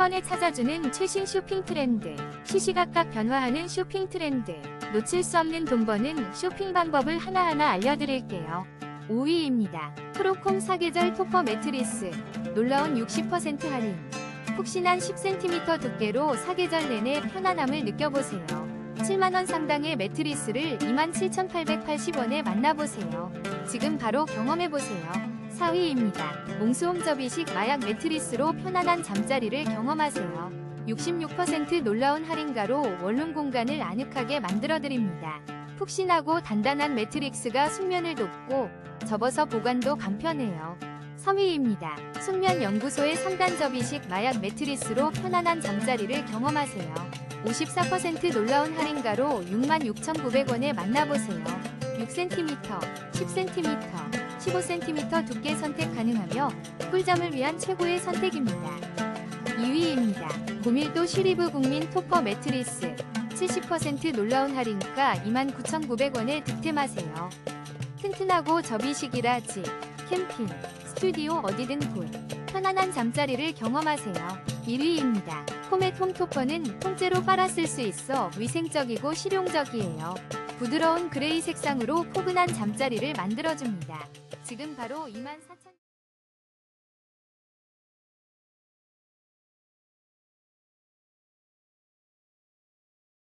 번에 찾아주는 최신 쇼핑 트렌드. 시시각각 변화하는 쇼핑 트렌드. 놓칠 수 없는 돈 버는 쇼핑 방법을 하나하나 알려드릴게요. 5위입니다. 프로콤 사계절 토퍼 매트리스. 놀라운 60% 할인. 푹신한 10cm 두께로 사계절 내내 편안함을 느껴보세요. 7만원 상당의 매트리스를 27,880원에 만나보세요. 지금 바로 경험해보세요. 4위입니다. 몽수홈 접이식 마약 매트리스로 편안한 잠자리를 경험하세요. 66% 놀라운 할인가로 원룸 공간을 아늑하게 만들어드립니다. 푹신하고 단단한 매트릭스가 숙면을 돕고 접어서 보관도 간편해요. 3위입니다. 숙면연구소의 3단 접이식 마약 매트리스로 편안한 잠자리를 경험하세요. 54% 놀라운 할인가로 66,900원에 만나보세요. 6cm, 10cm, 15cm 두께 선택 가능하며 꿀잠을 위한 최고의 선택입니다. 2위입니다. 고밀도 쉬리브 국민 토퍼 매트리스 70% 놀라운 할인가 29,900원에 득템하세요. 튼튼하고 접이식이라 집, 캠핑, 스튜디오 어디든 굿. 편안한 잠자리를 경험하세요. 1위입니다. 코멧 홈토퍼는 통째로 빨아 쓸 수 있어 위생적이고 실용적이에요. 부드러운 그레이 색상으로 포근한 잠자리를 만들어줍니다. 지금 바로 24,000